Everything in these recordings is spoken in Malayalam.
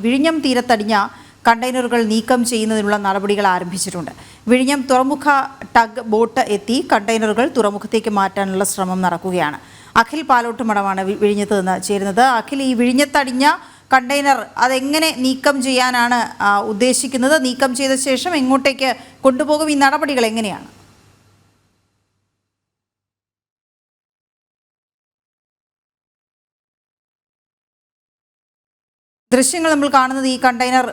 വിഴിഞ്ഞം തീരത്തടിഞ്ഞ കണ്ടെയ്നറുകൾ നീക്കം ചെയ്യുന്നതിനുള്ള നടപടികൾ ആരംഭിച്ചിട്ടുണ്ട്. വിഴിഞ്ഞം തുറമുഖ ടഗ് ബോട്ട് എത്തി കണ്ടെയ്നറുകൾ തുറമുഖത്തേക്ക് മാറ്റാനുള്ള ശ്രമം നടക്കുകയാണ്. അഖിൽ പാലോട്ടുമടമാണ് വി- വിഴിഞ്ഞത്ത് നിന്ന് ചേരുന്നത്. അഖിൽ ഈ വിഴിഞ്ഞത്തടിഞ്ഞ കണ്ടെയ്നർ അതെങ്ങനെ നീക്കം ചെയ്യാനാണ് ഉദ്ദേശിക്കുന്നത്? നീക്കം ചെയ്ത ശേഷം എങ്ങോട്ടേക്ക് കൊണ്ടുപോകും? ഈ നടപടികൾ എങ്ങനെയാണ്? ദൃശ്യങ്ങൾ നമ്മൾ കാണുന്നത് ഈ കണ്ടെയ്നർ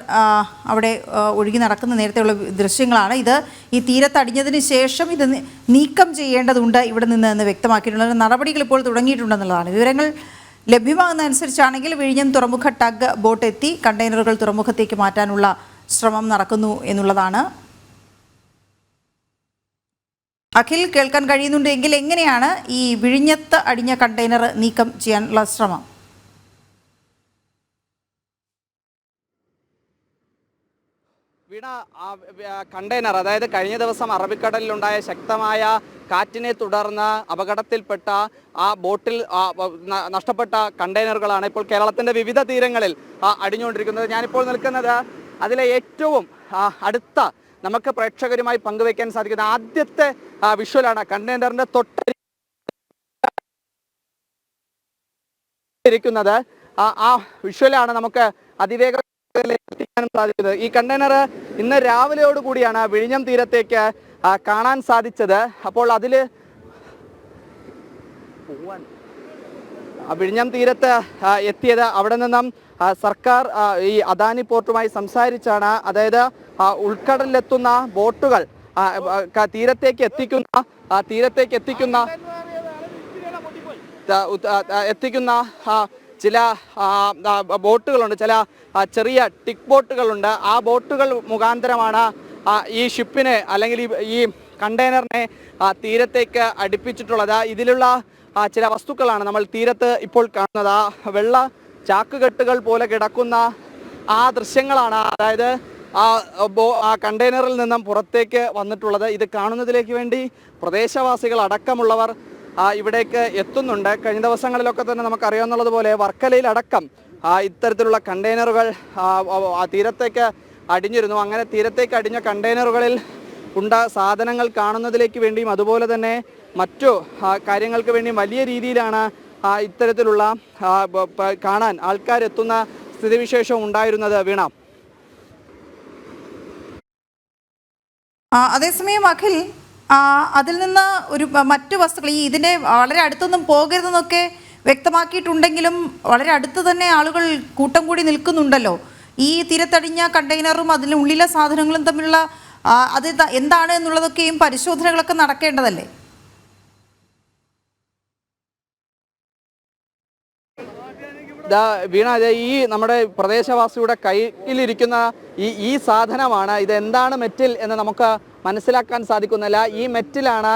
അവിടെ ഒഴുകി നടക്കുന്ന നേരത്തെയുള്ള ദൃശ്യങ്ങളാണ്. ഇത് ഈ തീരത്തടിഞ്ഞതിന് ശേഷം ഇത് നീക്കം ചെയ്യേണ്ടതുണ്ട് ഇവിടെ നിന്ന് എന്ന് വ്യക്തമാക്കിയിട്ടുള്ള നടപടികൾ ഇപ്പോൾ തുടങ്ങിയിട്ടുണ്ടെന്നുള്ളതാണ്. വിവരങ്ങൾ ലഭ്യമാകുന്ന അനുസരിച്ചാണെങ്കിൽ വിഴിഞ്ഞം തുറമുഖ ടഗ് ബോട്ട് എത്തി കണ്ടെയ്നറുകൾ തുറമുഖത്തേക്ക് മാറ്റാനുള്ള ശ്രമം നടക്കുന്നു എന്നുള്ളതാണ്. അഖിൽ കേൾക്കാൻ കഴിയുന്നുണ്ടെങ്കിൽ എങ്ങനെയാണ് ഈ വിഴിഞ്ഞത്ത് അടിഞ്ഞ കണ്ടെയ്നർ നീക്കം ചെയ്യാനുള്ള ശ്രമം? വീണ കണ്ടെയ്നർ അതായത് കഴിഞ്ഞ ദിവസം അറബിക്കടലിലുണ്ടായ ശക്തമായ കാറ്റിനെ തുടർന്ന് അപകടത്തിൽപ്പെട്ട ആ ബോട്ടിൽ നഷ്ടപ്പെട്ട കണ്ടെയ്നറുകളാണ് ഇപ്പോൾ കേരളത്തിന്റെ വിവിധ തീരങ്ങളിൽ അടിഞ്ഞുകൊണ്ടിരിക്കുന്നത്. ഞാനിപ്പോൾ നിൽക്കുന്നത് അതിലെ ഏറ്റവും അടുത്ത നമുക്ക് പ്രേക്ഷകരുമായി പങ്കുവയ്ക്കാൻ സാധിക്കുന്ന ആദ്യത്തെ വിഷ്വലാണ് കണ്ടെയ്നറിന്റെ തൊട്ടിരിക്കുന്നത് ആ വിഷ്വലാണ് നമുക്ക് അതിവേഗം സാധിക്കുന്നത് ഈ കണ്ടെയ്നർ ഇന്ന് രാവിലെയോട് കൂടിയാണ് വിഴിഞ്ഞം തീരത്തേക്ക് കാണാൻ സാധിച്ചത്. അപ്പോൾ അതിൽ വിഴിഞ്ഞം തീരത്ത് എത്തിയത് അവിടെ നിന്നും സർക്കാർ ഈ അദാനി പോർട്ടുമായി സംസാരിച്ചാണ്. അതായത് ആ, ഉൾക്കടലിലെത്തുന്ന ബോട്ടുകൾ തീരത്തേക്ക് എത്തിക്കുന്ന തീരത്തേക്ക് എത്തിക്കുന്ന എത്തിക്കുന്ന ചില ബോട്ടുകളുണ്ട്. ചില ചെറിയ ടിക് ബോട്ടുകളുണ്ട്. ആ ബോട്ടുകൾ മുഖാന്തരമാണ് ഈ ഷിപ്പിനെ അല്ലെങ്കിൽ ഈ- കണ്ടെയ്നറിനെ തീരത്തേക്ക് അടുപ്പിച്ചിട്ടുള്ളത്. ഇതിലുള്ള ചില വസ്തുക്കളാണ് നമ്മൾ തീരത്ത് ഇപ്പോൾ കാണുന്നത്. ആ വെള്ള ചാക്കുകെട്ടുകൾ പോലെ കിടക്കുന്ന ആ ദൃശ്യങ്ങളാണ്. അതായത് ആ ബോ ആ കണ്ടെയ്നറിൽ നിന്നും പുറത്തേക്ക് വന്നിട്ടുള്ളത്. ഇത് കാണുന്നതിലേക്ക് വേണ്ടി പ്രദേശവാസികൾ അടക്കമുള്ളവർ ഇവിടേക്ക് എത്തുന്നുണ്ട്. കഴിഞ്ഞ ദിവസങ്ങളിലൊക്കെ തന്നെ നമുക്കറിയാവുന്നതുപോലെ വർക്കലയിലടക്കം ഇത്തരത്തിലുള്ള കണ്ടെയ്നറുകൾ തീരത്തേക്ക് അടിഞ്ഞിരുന്നു. അങ്ങനെ തീരത്തേക്ക് അടിഞ്ഞ കണ്ടെയ്നറുകളിൽ ഉണ്ട സാധനങ്ങൾ കാണുന്നതിലേക്ക് വേണ്ടിയും അതുപോലെ തന്നെ മറ്റു കാര്യങ്ങൾക്ക് വേണ്ടിയും വലിയ രീതിയിലാണ് ഇത്തരത്തിലുള്ള കാണാൻ ആൾക്കാരെത്തുന്ന സ്ഥിതിവിശേഷം ഉണ്ടായിരുന്നത് വീണ. അതേസമയം അഖിൽ അതിൽ നിന്ന് ഒരു മറ്റു വസ്തുക്കൾ ഈ ഇതിന്റെ വളരെ അടുത്തൊന്നും പോകരുതെന്നൊക്കെ വ്യക്തമാക്കിയിട്ടുണ്ടെങ്കിലും വളരെ അടുത്ത് തന്നെ ആളുകൾ കൂട്ടം കൂടി നിൽക്കുന്നുണ്ടല്ലോ. ഈ തീരത്തടിഞ്ഞ കണ്ടെയ്നറും അതിനുള്ളിലെ സാധനങ്ങളും തമ്മിലുള്ള അത് എന്താണ് എന്നുള്ളതൊക്കെയും പരിശോധനകളൊക്കെ നടക്കേണ്ടതല്ലേ? വീണ ഈ നമ്മുടെ പ്രദേശവാസിയുടെ കയ്യിലിരിക്കുന്ന ഈ ഈ സാധനമാണ്. ഇത് എന്താണ് മെറ്റിൽ എന്ന് നമുക്ക് മനസ്സിലാക്കാൻ സാധിക്കുന്നില്ല. ഈ മെറ്റിലാണ്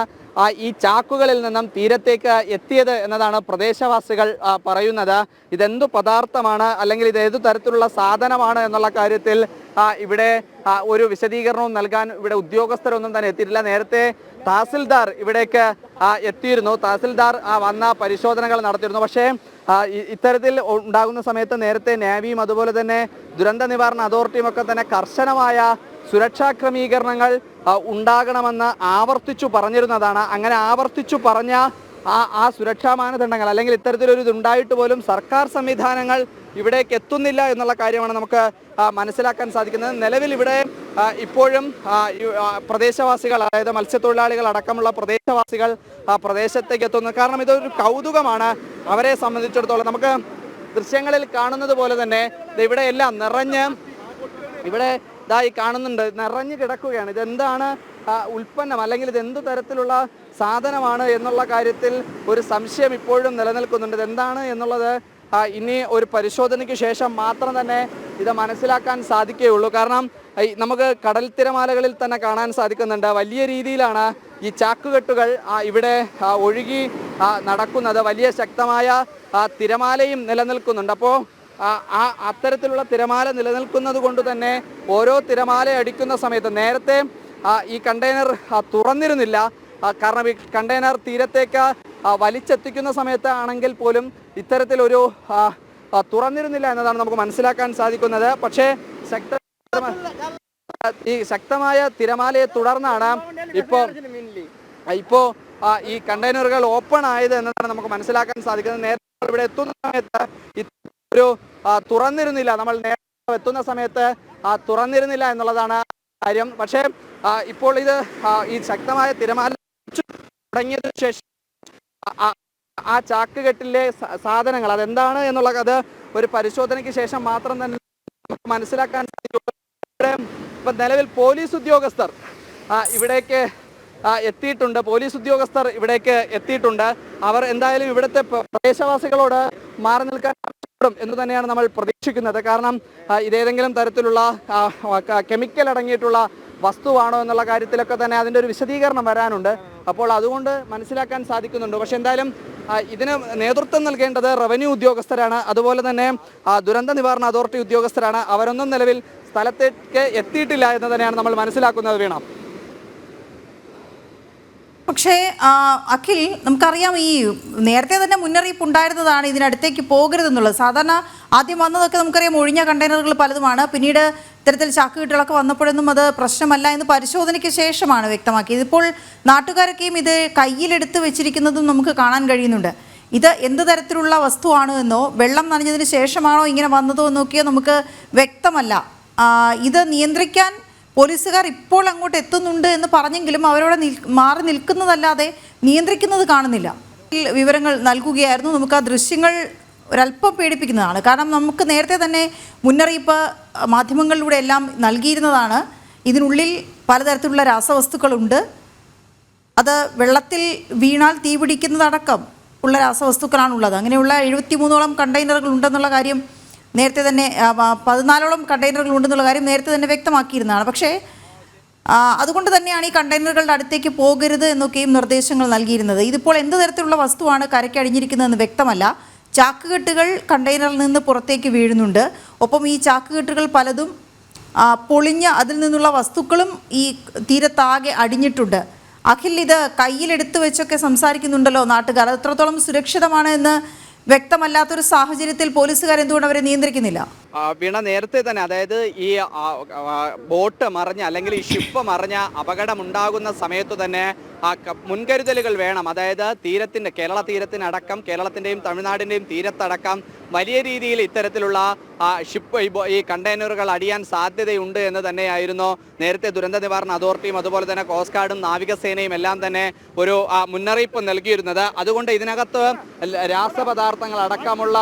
ഈ ചാക്കുകളിൽ നിന്നും തീരത്തേക്ക് എത്തിയത് എന്നതാണ് പ്രദേശവാസികൾ പറയുന്നത്. ഇതെന്തു പദാർത്ഥമാണ് അല്ലെങ്കിൽ ഇത് ഏതു തരത്തിലുള്ള സാധനമാണ് എന്നുള്ള കാര്യത്തിൽ ഇവിടെ ഒരു വിശദീകരണവും നൽകാൻ ഇവിടെ ഉദ്യോഗസ്ഥരൊന്നും തന്നെ എത്തിയിട്ടില്ല. നേരത്തെ തഹസിൽദാർ ഇവിടേക്ക് എത്തിയിരുന്നു. തഹസിൽദാർ വന്ന പരിശോധനകൾ നടത്തിയിരുന്നു. പക്ഷേ ഇത്തരത്തിൽ ഉണ്ടാകുന്ന സമയത്ത് നേരത്തെ നാവിയും അതുപോലെ തന്നെ ദുരന്ത നിവാരണ അതോറിറ്റിയും ഒക്കെ തന്നെ കർശനമായ സുരക്ഷാ ക്രമീകരണങ്ങൾ ഉണ്ടാകണമെന്ന് ആവർത്തിച്ചു പറഞ്ഞിരുന്നതാണ്. അങ്ങനെ ആവർത്തിച്ചു പറഞ്ഞ ആ ആ സുരക്ഷാ മാനദണ്ഡങ്ങൾ അല്ലെങ്കിൽ ഇത്തരത്തിലൊരു ഇതുണ്ടായിട്ട് പോലും സർക്കാർ സംവിധാനങ്ങൾ ഇവിടേക്ക് എത്തുന്നില്ല എന്നുള്ള കാര്യമാണ് നമുക്ക് മനസ്സിലാക്കാൻ സാധിക്കുന്നത്. നിലവിൽ ഇവിടെ ഇപ്പോഴും പ്രദേശവാസികൾ അതായത് മത്സ്യത്തൊഴിലാളികൾ അടക്കമുള്ള പ്രദേശവാസികൾ ആ പ്രദേശത്തേക്ക് എത്തുന്നു. കാരണം ഇതൊരു കൗതുകമാണ് അവരെ സംബന്ധിച്ചിടത്തോളം. നമുക്ക് ദൃശ്യങ്ങളിൽ കാണുന്നത് പോലെ തന്നെ ഇവിടെ എല്ലാം നിറഞ്ഞ് ഇവിടെ ഇതാ ഈ കാണുന്നുണ്ട്. നിറഞ്ഞു കിടക്കുകയാണ്. ഇതെന്താണ് ഉൽപ്പന്നം അല്ലെങ്കിൽ ഇത് എന്ത് തരത്തിലുള്ള സാധനമാണ് എന്നുള്ള കാര്യത്തിൽ ഒരു സംശയം ഇപ്പോഴും നിലനിൽക്കുന്നുണ്ട്. ഇതെന്താണ് എന്നുള്ളത് ഇനി ഒരു പരിശോധനയ്ക്ക് ശേഷം മാത്രം തന്നെ ഇത് മനസ്സിലാക്കാൻ സാധിക്കുകയുള്ളൂ. കാരണം നമുക്ക് കടൽ തിരമാലകളിൽ തന്നെ കാണാൻ സാധിക്കുന്നുണ്ട്. വലിയ രീതിയിലാണ് ഈ ചാക്കുകെട്ടുകൾ ഇവിടെ ഒഴുകി നടക്കുന്നത്. വലിയ ശക്തമായ തിരമാലയും നിലനിൽക്കുന്നുണ്ട്. അപ്പോൾ ആ അത്തരത്തിലുള്ള തിരമാല നിലനിൽക്കുന്നത് കൊണ്ട് തന്നെ ഓരോ തിരമാല അടിക്കുന്ന സമയത്ത് നേരത്തെ ഈ കണ്ടെയ്നർ തുറന്നിരുന്നില്ല. കാരണം ഈ കണ്ടെയ്നർ തീരത്തേക്ക് വലിച്ചെത്തിക്കുന്ന സമയത്ത് ആണെങ്കിൽ പോലും ഇത്തരത്തിലൊരു തുറന്നിരുന്നില്ല എന്നതാണ് നമുക്ക് മനസ്സിലാക്കാൻ സാധിക്കുന്നത്. പക്ഷേ ശക്ത ഈ ശക്തമായ തിരമാലയെ തുടർന്നാണ് ഇപ്പോൾ ഇപ്പോൾ ഈ കണ്ടെയ്നറുകൾ ഓപ്പൺ ആയത് എന്നതാണ് നമുക്ക് മനസ്സിലാക്കാൻ സാധിക്കുന്നത്. നേരത്തെ ഇവിടെ എത്തുന്ന സമയത്ത് ഒരു തുറന്നിരുന്നില്ല. നമ്മൾ നേരത്തെ എത്തുന്ന സമയത്ത് തുറന്നിരുന്നില്ല എന്നുള്ളതാണ് കാര്യം. പക്ഷേ ഇപ്പോൾ ഇത് ഈ ശക്തമായ തിരമാല തുടങ്ങിയതിനു ശേഷം ആ- ചാക്ക് കെട്ടിലെ സാധനങ്ങൾ അതെന്താണ് എന്നുള്ള അത് ഒരു പരിശോധനയ്ക്ക് ശേഷം മാത്രം തന്നെ മനസ്സിലാക്കാൻ സാധിക്കും. നിലവിൽ പോലീസ് ഉദ്യോഗസ്ഥർ ഇവിടേക്ക് എത്തിയിട്ടുണ്ട്. പോലീസ് ഉദ്യോഗസ്ഥർ ഇവിടേക്ക് എത്തിയിട്ടുണ്ട്. അവർ എന്തായാലും ഇവിടുത്തെ പ്രദേശവാസികളോട് മാറി നിൽക്കാൻ എന്ന് തന്നെയാണ് നമ്മൾ പ്രതീക്ഷിക്കുന്നത്. കാരണം ഇതേതെങ്കിലും തരത്തിലുള്ള കെമിക്കൽ അടങ്ങിയിട്ടുള്ള വസ്തുവാണോ എന്നുള്ള കാര്യത്തിലൊക്കെ തന്നെ അതിന്റെ ഒരു വിശദീകരണം വരാനുണ്ട്. അപ്പോൾ അതുകൊണ്ട് മനസ്സിലാക്കാൻ സാധിക്കുന്നുണ്ട്. പക്ഷെ എന്തായാലും ഇതിന് നേതൃത്വം നൽകേണ്ടത് റവന്യൂ ഉദ്യോഗസ്ഥരാണ്. അതുപോലെ തന്നെ ദുരന്ത നിവാരണ അതോറിറ്റി ഉദ്യോഗസ്ഥരാണ്. അവരൊന്നും നിലവിൽ സ്ഥലത്തേക്ക് എത്തിയിട്ടില്ല എന്ന് തന്നെയാണ് നമ്മൾ മനസ്സിലാക്കുന്നത് വീണ. പക്ഷേ അഖിൽ നമുക്കറിയാം ഈ നേരത്തെ തന്നെ മുന്നറിയിപ്പ് ഉണ്ടായിരുന്നതാണ് ഇതിനടുത്തേക്ക് പോകരുതെന്നുള്ളത്. സാധാരണ ആദ്യം വന്നതൊക്കെ നമുക്കറിയാം ഒഴിഞ്ഞ കണ്ടെയ്നറുകൾ പലതുമാണ്. പിന്നീട് ഇത്തരത്തിൽ ചാക്കുകെട്ടുകളൊക്കെ വന്നപ്പോഴൊന്നും അത് പ്രശ്നമല്ല എന്ന് പരിശോധനയ്ക്ക് ശേഷമാണ് വ്യക്തമാക്കിയത്. ഇപ്പോൾ നാട്ടുകാരൊക്കെയും ഇത് കയ്യിലെടുത്ത് വെച്ചിരിക്കുന്നതും നമുക്ക് കാണാൻ കഴിയുന്നുണ്ട്. ഇത് എന്ത് തരത്തിലുള്ള വസ്തുവാണ് എന്നോ വെള്ളം നനഞ്ഞതിന് ശേഷമാണോ ഇങ്ങനെ വന്നതോ എന്നൊക്കെയോ നമുക്ക് വ്യക്തമല്ല. ഇത് നിയന്ത്രിക്കാൻ പോലീസുകാർ ഇപ്പോൾ അങ്ങോട്ട് എത്തുന്നുണ്ട് എന്ന് പറഞ്ഞെങ്കിലും അവരോട് മാറി നിൽക്കുന്നതല്ലാതെ നിയന്ത്രിക്കുന്നത് കാണുന്നില്ല. വിവരങ്ങൾ നൽകുകയായിരുന്നു. നമുക്ക് ആ ദൃശ്യങ്ങൾ ഒരല്പം പേടിപ്പിക്കുന്നതാണ്. കാരണം നമുക്ക് നേരത്തെ തന്നെ മുന്നറിയിപ്പ് മാധ്യമങ്ങളിലൂടെ എല്ലാം നൽകിയിരുന്നതാണ്. ഇതിനുള്ളിൽ പലതരത്തിലുള്ള രാസവസ്തുക്കളുണ്ട്. അത് വെള്ളത്തിൽ വീണാൽ തീപിടിക്കുന്നതടക്കം ഉള്ള രാസവസ്തുക്കളാണുള്ളത്. അങ്ങനെയുള്ള എഴുപത്തി മൂന്നോളം കണ്ടെയ്നറുകൾ ഉണ്ടെന്നുള്ള കാര്യം നേരത്തെ തന്നെ പതിനാലോളം കണ്ടെയ്നറുകൾ ഉണ്ടെന്നുള്ള കാര്യം നേരത്തെ തന്നെ വ്യക്തമാക്കിയിരുന്നതാണ്. പക്ഷേ അതുകൊണ്ട് തന്നെയാണ് ഈ കണ്ടെയ്നറുകളുടെ അടുത്തേക്ക് പോകരുത് എന്നൊക്കെയും നിർദ്ദേശങ്ങൾ നൽകിയിരുന്നത്. ഇതിപ്പോൾ എന്ത് തരത്തിലുള്ള വസ്തുവാണ് കരയ്ക്ക് അടിഞ്ഞിരിക്കുന്നതെന്ന് വ്യക്തമല്ല. ചാക്കുകെട്ടുകൾ കണ്ടെയ്നറിൽ നിന്ന് പുറത്തേക്ക് വീഴുന്നുണ്ട്. ഒപ്പം ഈ ചാക്കുകെട്ടുകൾ പലതും പൊളിഞ്ഞ അതിൽ നിന്നുള്ള വസ്തുക്കളും ഈ തീരത്താകെ അടിഞ്ഞിട്ടുണ്ട്. അഖിൽ ഇത് കയ്യിലെടുത്ത് വെച്ചൊക്കെ സംസാരിക്കുന്നുണ്ടല്ലോ നാട്ടുകാർ. അത് എത്രത്തോളം സുരക്ഷിതമാണ് എന്ന് വ്യക്തമല്ലാത്തൊരു സാഹചര്യത്തിൽ പോലീസുകാർ എന്തുകൊണ്ട് അവരെ നിയന്ത്രിക്കുന്നില്ല? വീണ നേരത്തെ തന്നെ അതായത് ഈ ബോട്ട് മറിഞ്ഞ അല്ലെങ്കിൽ ഈ ഷിപ്പ് മറിഞ്ഞ അപകടമുണ്ടാകുന്ന സമയത്ത് തന്നെ മുൻകരുതലുകൾ വേണം. അതായത് തീരത്തിന്റെ കേരള തീരത്തിനടക്കം കേരളത്തിന്റെയും തമിഴ്നാടിന്റെയും തീരത്തടക്കം വലിയ രീതിയിൽ ഇത്തരത്തിലുള്ള ഷിപ്പ് ഈ കണ്ടെയ്നറുകൾ അടിയാൻ സാധ്യതയുണ്ട് എന്ന് തന്നെയായിരുന്നു നേരത്തെ ദുരന്ത നിവാരണ അതോറിറ്റിയും അതുപോലെ തന്നെ കോസ്റ്റ് ഗാർഡും നാവികസേനയും എല്ലാം തന്നെ ഒരു മുന്നറിയിപ്പ് നൽകിയിരുന്നത്. അതുകൊണ്ട് ഇതിനകത്ത് രാസപദാർത്ഥങ്ങൾ അടക്കമുള്ള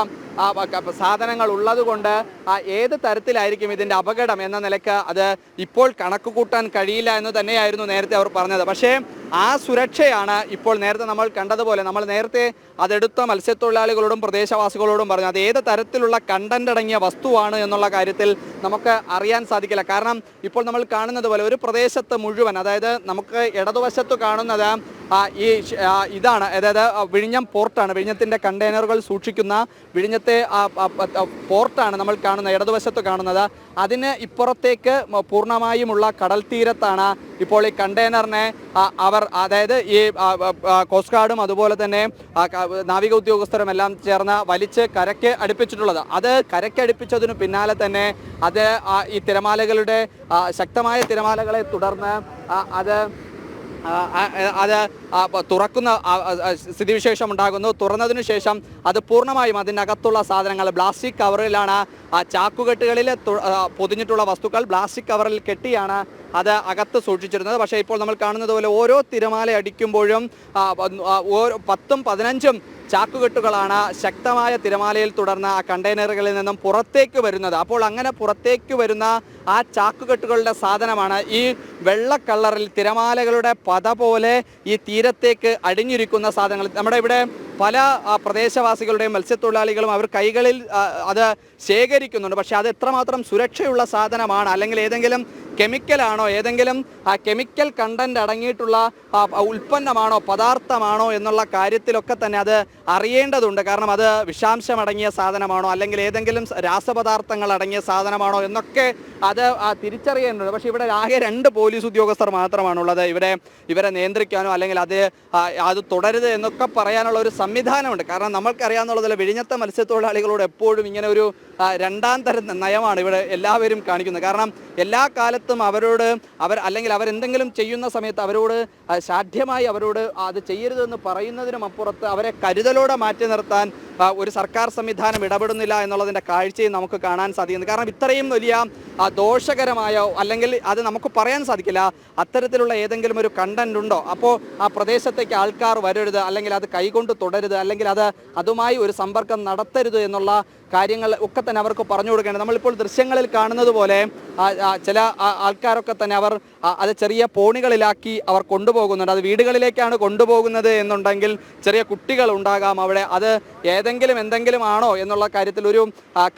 സാധനങ്ങൾ ഉള്ളതുകൊണ്ട് ഏത് തരത്തിലായിരിക്കും ഇതിന്റെ അപകടം എന്ന നിലയ്ക്ക് അത് ഇപ്പോൾ കണക്ക് കൂട്ടാൻ കഴിയില്ല എന്ന് തന്നെയായിരുന്നു നേരത്തെ അവർ പറഞ്ഞത്. പക്ഷേ ആ സുരക്ഷയാണ് ഇപ്പോൾ നേരത്തെ നമ്മൾ കണ്ടതുപോലെ നമ്മൾ നേരത്തെ അതെടുത്ത മത്സ്യത്തൊഴിലാളികളോടും പ്രദേശവാസികളോടും പറഞ്ഞു അത് ഏത് തരത്തിലുള്ള കണ്ടന്റ് അടങ്ങിയ വസ്തുവാണ്? എന്നുള്ള കാര്യത്തിൽ നമുക്ക് അറിയാൻ സാധിക്കില്ല. കാരണം ഇപ്പോൾ നമ്മൾ കാണുന്നത് പോലെ ഒരു പ്രദേശത്ത് മുഴുവൻ അതായത് നമുക്ക് ഇടതുവശത്ത് കാണുന്നത് ഈ ഇതാണ്. അതായത് വിഴിഞ്ഞം പോർട്ടാണ് വിഴിഞ്ഞത്തിന്റെ കണ്ടെയ്നറുകൾ സൂക്ഷിക്കുന്ന വിഴിഞ്ഞത്തെ പോർട്ടാണ് നമ്മൾ കാണുന്നത് ഇടതുവശത്ത് കാണുന്നത്. അതിന് ഇപ്പുറത്തേക്ക് പൂർണമായുമുള്ള കടൽ തീരത്താണ് ഇപ്പോൾ ഈ കണ്ടെയ്നറിനെ അവർ അതായത് ഈ കോസ്റ്റ് ഗാർഡും അതുപോലെ തന്നെ നാവിക ഉദ്യോഗസ്ഥരും എല്ലാം ചേർന്ന് വലിച്ച് കരയ്ക്ക് അടുപ്പിച്ചിട്ടുള്ളത്. അത് കരയ്ക്ക് അടുപ്പിച്ചതിന് പിന്നാലെ തന്നെ അത് ഈ തിരമാലകളുടെ ശക്തമായ തിരമാലകളെ തുടർന്ന് അത് അത് തുറക്കുന്ന സ്ഥിതിവിശേഷം ഉണ്ടാകുന്നു. തുറന്നതിനു ശേഷം അത് പൂർണമായും അതിനകത്തുള്ള സാധനങ്ങൾ പ്ലാസ്റ്റിക് കവറിലാണ്. ആ ചാക്കുകെട്ടുകളിൽ പൊതിഞ്ഞിട്ടുള്ള വസ്തുക്കൾ പ്ലാസ്റ്റിക് കവറിൽ കെട്ടിയാണ് അത് അകത്ത് സൂക്ഷിച്ചിരുന്നത്. പക്ഷേ ഇപ്പോൾ നമ്മൾ കാണുന്നത് പോലെ ഓരോ തിരമാല അടിക്കുമ്പോഴും ഓരോ പത്തും പതിനഞ്ചും ചാക്കുകെട്ടുകളാണ് ശക്തമായ തിരമാലയിൽ തുടർന്ന് ആ കണ്ടെയ്നറുകളിൽ നിന്നും പുറത്തേക്ക് വരുന്നത്. അപ്പോൾ അങ്ങനെ പുറത്തേക്ക് വരുന്ന ആ ചാക്കുകെട്ടുകളുടെ സാധനമാണ് ഈ വെള്ള തിരമാലകളുടെ പത പോലെ ഈ തീരത്തേക്ക് അടിഞ്ഞിരിക്കുന്ന സാധനങ്ങൾ. നമ്മുടെ ഇവിടെ പല പ്രദേശവാസികളുടെയും മത്സ്യത്തൊഴിലാളികളും അവർ കൈകളിൽ അത് ശേഖരിക്കുന്നുണ്ട്. പക്ഷേ അത് എത്രമാത്രം സുരക്ഷയുള്ള സാധനമാണ്? അല്ലെങ്കിൽ ഏതെങ്കിലും കെമിക്കലാണോ? ഏതെങ്കിലും ആ കെമിക്കൽ കണ്ടന്റ് അടങ്ങിയിട്ടുള്ള ഉൽപ്പന്നമാണോ പദാർത്ഥമാണോ എന്നുള്ള കാര്യത്തിലൊക്കെ തന്നെ അത് അറിയേണ്ടതുണ്ട്. കാരണം അത് വിഷാംശം അടങ്ങിയ സാധനമാണോ അല്ലെങ്കിൽ ഏതെങ്കിലും രാസപദാർത്ഥങ്ങൾ അടങ്ങിയ സാധനമാണോ എന്നൊക്കെ അത് തിരിച്ചറിയേണ്ടത് പക്ഷേ ഇവിടെ ആകെ രണ്ട് പോലീസ് ഉദ്യോഗസ്ഥർ മാത്രമാണുള്ളത്. ഇവരെ ഇവരെ നിയന്ത്രിക്കാനോ അല്ലെങ്കിൽ അത് അത് തുടരുത് എന്നൊക്കെ പറയാനുള്ള ഒരു സംവിധാനമുണ്ട്. കാരണം നമ്മൾക്കറിയാവുന്നുള്ളതിൽ വിഴിഞ്ഞത്തെ മത്സ്യത്തൊഴിലാളികളോട് എപ്പോഴും ഇങ്ങനെ ഒരു രണ്ടാം തരം നയമാണ് ഇവിടെ എല്ലാവരും കാണിക്കുന്നത്. കാരണം എല്ലാ കാലത്തും അവരോട് അവർ അല്ലെങ്കിൽ അവരെന്തെങ്കിലും ചെയ്യുന്ന സമയത്ത് അവരോട് സാധ്യമായി അവരോട് അത് ചെയ്യരുതെന്ന് പറയുന്നതിനും അപ്പുറത്ത് അവരെ കരുതലോടെ മാറ്റി നിർത്താൻ ഒരു സർക്കാർ സംവിധാനം ഇടപെടുന്നില്ല എന്നുള്ളതിന്റെ കാഴ്ചയും നമുക്ക് കാണാൻ സാധിക്കുന്നു. കാരണം ഇത്രയും വലിയ ദോഷകരമായ അല്ലെങ്കിൽ അത് നമുക്ക് പറയാൻ സാധിക്കില്ല. അത്തരത്തിലുള്ള ഏതെങ്കിലും ഒരു കണ്ടന്റ് ഉണ്ടോ? അപ്പോൾ ആ പ്രദേശത്തേക്ക് ആൾക്കാർ വരരുത് അല്ലെങ്കിൽ അത് കൈകൊണ്ട് തുടരുത് അല്ലെങ്കിൽ അത് അതുമായി ഒരു സമ്പർക്കം നടത്തരുത് എന്നുള്ള കാര്യങ്ങൾ ഒക്കെ തന്നെ അവർക്ക് പറഞ്ഞു കൊടുക്കേണ്ടത്. നമ്മളിപ്പോൾ ദൃശ്യങ്ങളിൽ കാണുന്നത് പോലെ ചില ആൾക്കാരൊക്കെ തന്നെ അവർ അത് ചെറിയ പോണികളിലാക്കി അവർ കൊണ്ടുപോകുന്നുണ്ട്. അത് വീടുകളിലേക്കാണ് കൊണ്ടുപോകുന്നത് എന്നുണ്ടെങ്കിൽ ചെറിയ കുട്ടികൾ ഉണ്ടാകാം അവിടെ. അത് ഏതെങ്കിലും എന്തെങ്കിലും ആണോ എന്നുള്ള കാര്യത്തിൽ ഒരു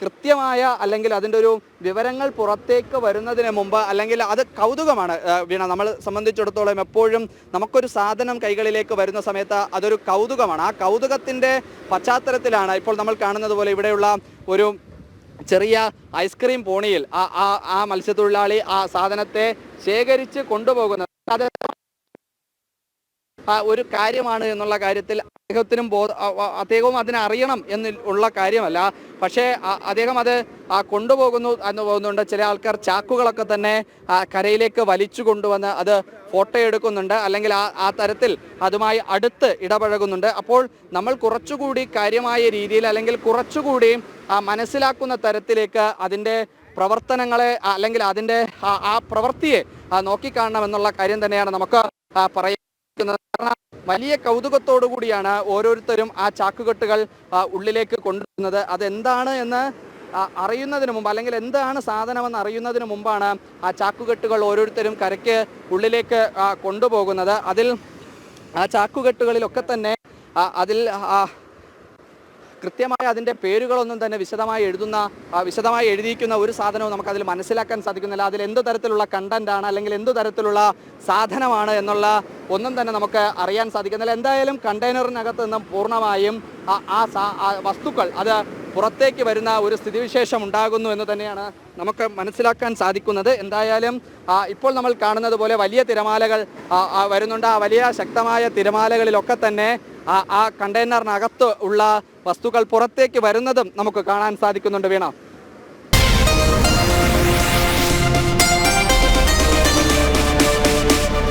കൃത്യമായ അല്ലെങ്കിൽ അതിന്റെ ഒരു വിവരങ്ങൾ പുറത്തേക്ക് വരുന്നതിന് മുമ്പ് അല്ലെങ്കിൽ അത് കൗതുകമാണ് വീണ. നമ്മൾ സംബന്ധിച്ചിടത്തോളം എപ്പോഴും നമുക്കൊരു സാധനം കൈകളിലേക്ക് വരുന്ന സമയത്ത് അതൊരു കൗതുകമാണ്. ആ കൗതുകത്തിന്റെ പശ്ചാത്തലത്തിലാണ് ഇപ്പോൾ നമ്മൾ കാണുന്നത് പോലെ ഇവിടെയുള്ള ഒരു ചെറിയ ഐസ്ക്രീം പോണിയിൽ ആ ആ മത്സ്യത്തൊഴിലാളി ആ സാധനത്തെ ശേഖരിച്ച് കൊണ്ടുപോകുന്നത്. അത് ഒരു കാര്യമാണ് എന്നുള്ള കാര്യത്തിൽ അദ്ദേഹത്തിനും ബോധ അദ്ദേഹവും അതിനറിയണം എന്ന് ഉള്ള കാര്യമല്ല. പക്ഷേ അദ്ദേഹം അത് കൊണ്ടുപോകുന്നു എന്ന് പോകുന്നുണ്ട് ചില ആൾക്കാർ ചാക്കുകളൊക്കെ തന്നെ കരയിലേക്ക് വലിച്ചു കൊണ്ടുവന്ന് അത് ഫോട്ടോ എടുക്കുന്നുണ്ട്. അല്ലെങ്കിൽ ആ ആ തരത്തിൽ അതുമായി അടുത്ത് ഇടപഴകുന്നുണ്ട്. അപ്പോൾ നമ്മൾ കുറച്ചുകൂടി കാര്യമായ രീതിയിൽ അല്ലെങ്കിൽ കുറച്ചുകൂടി മനസ്സിലാക്കുന്ന തരത്തിലേക്ക് അതിന്റെ പ്രവർത്തനങ്ങളെ അല്ലെങ്കിൽ അതിന്റെ ആ- പ്രവൃത്തിയെ നോക്കിക്കാണണം എന്നുള്ള കാര്യം തന്നെയാണ് നമുക്ക് പറയാം വലിയ കൗതുകത്തോടു കൂടിയാണ് ഓരോരുത്തരും ആ ചാക്കുകെട്ടുകൾ ഉള്ളിലേക്ക് കൊണ്ടുവരുന്നത്. അതെന്താണ് എന്ന് അറിയുന്നതിന് മുമ്പ് അല്ലെങ്കിൽ എന്താണ് സാധനമെന്ന് അറിയുന്നതിന് മുമ്പാണ് ആ ചാക്കുകെട്ടുകൾ ഓരോരുത്തരും കരയ്ക്ക് ഉള്ളിലേക്ക് കൊണ്ടുപോകുന്നത്. അതിൽ ആ ചാക്കുകെട്ടുകളിലൊക്കെ തന്നെ അതിൽ കൃത്യമായ അതിന്റെ പേരുകളൊന്നും തന്നെ വിശദമായി എഴുതുന്ന വിശദമായി എഴുതിയിരിക്കുന്ന ഒരു സാധനവും നമുക്ക് അതിൽ മനസ്സിലാക്കാൻ സാധിക്കുന്നില്ല. അതിൽ എന്ത് തരത്തിലുള്ള കണ്ടന്റ് ആണ് അല്ലെങ്കിൽ എന്ത് തരത്തിലുള്ള സാധനമാണ് എന്നുള്ള ഒന്നും തന്നെ നമുക്ക് അറിയാൻ സാധിക്കുന്നില്ല. എന്തായാലും കണ്ടെയ്നറിനകത്ത് നിന്നും പൂർണമായും ആ- വസ്തുക്കൾ അത് പുറത്തേക്ക് വരുന്ന ഒരു സ്ഥിതിവിശേഷം ഉണ്ടാകുന്നു എന്ന് തന്നെയാണ് നമുക്ക് മനസ്സിലാക്കാൻ സാധിക്കുന്നത്. എന്തായാലും ഇപ്പോൾ നമ്മൾ കാണുന്നത് പോലെ വലിയ തിരമാലകൾ വരുന്നുണ്ട്. ആ വലിയ ശക്തമായ തിരമാലകളിലൊക്കെ തന്നെ ആ ആ കണ്ടെയ്നറിനകത്ത് ഉള്ള വസ്തുക്കൾ പുറത്തേക്ക് വരുന്നതും നമുക്ക് കാണാൻ സാധിക്കുന്നുണ്ട് വീണ.